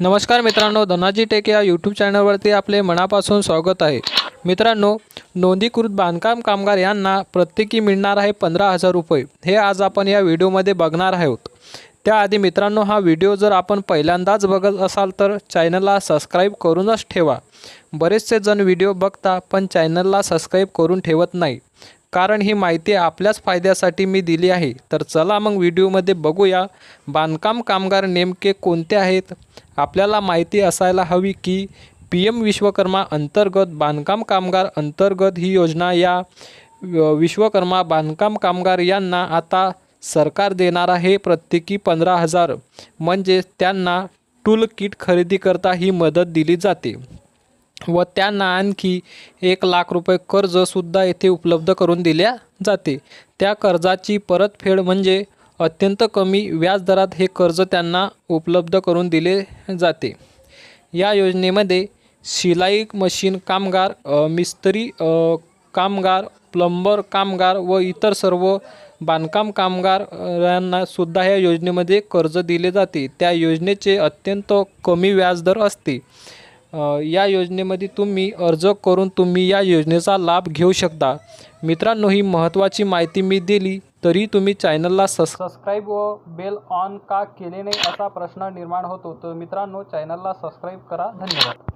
नमस्कार मित्रांनो धनाजी टेक या यूट्यूब चॅनलवरती आपले मनापासून स्वागत आहे. मित्रांनो नोंदीकृत बांधकाम कामगार यांना प्रत्येकी मिळणार आहे पंधरा हजार रुपये. हे आज आपण या व्हिडिओमध्ये बघणार आहोत. त्याआधी मित्रांनो हा व्हिडिओ जर आपण पहिल्यांदाच बघत असाल तर चॅनलला सबस्क्राईब करूनच ठेवा. बरेचसे जण व्हिडिओ बघता पण चॅनलला सबस्क्राईब करून ठेवत नाही. कारण ही माहिती आपल्याच फायद्यासाठी मी दिली आहे. तर चला मग व्हिडिओमध्ये बघूया बांधकाम कामगार नेमके कोणते आहेत? आपल्याला माहिती असायला हवी की पी एम विश्वकर्मा अंतर्गत बांधकाम कामगार अंतर्गत ही योजना या विश्वकर्मा बांधकाम कामगार यांना आता सरकार देणार आहे प्रत्येकी पंधरा हजार. म्हणजे त्यांना टूल किट खरेदी करता ही मदत दिली जाते. व त्यांना आणखी एक लाख रुपये कर्जसुद्धा येथे उपलब्ध करून दिल्या जाते. त्या कर्जाची परतफेड म्हणजे अत्यंत कमी व्याजदरात हे कर्ज त्यांना उपलब्ध करून दिले जाते. या योजनेमध्ये शिलाई मशीन कामगार मिस्त्री कामगार प्लंबर कामगार व इतर सर्व बांधकाम कामगारांना सुद्धा या योजनेमध्ये कर्ज दिले जाते. त्या योजनेचे अत्यंत कमी व्याजदर असते. या योजनेमध्ये तुम्ही अर्ज करून तुम्ही या योजनेचा लाभ घेऊ शकता. मित्रांनो ही महत्त्वाची माहिती मी दिली तरी तुम्ही चॅनलला सबस्क्राईब व बेल ऑन का केले नाही असा प्रश्न निर्माण होतो. तर मित्रांनो चॅनलला सबस्क्राईब करा. धन्यवाद.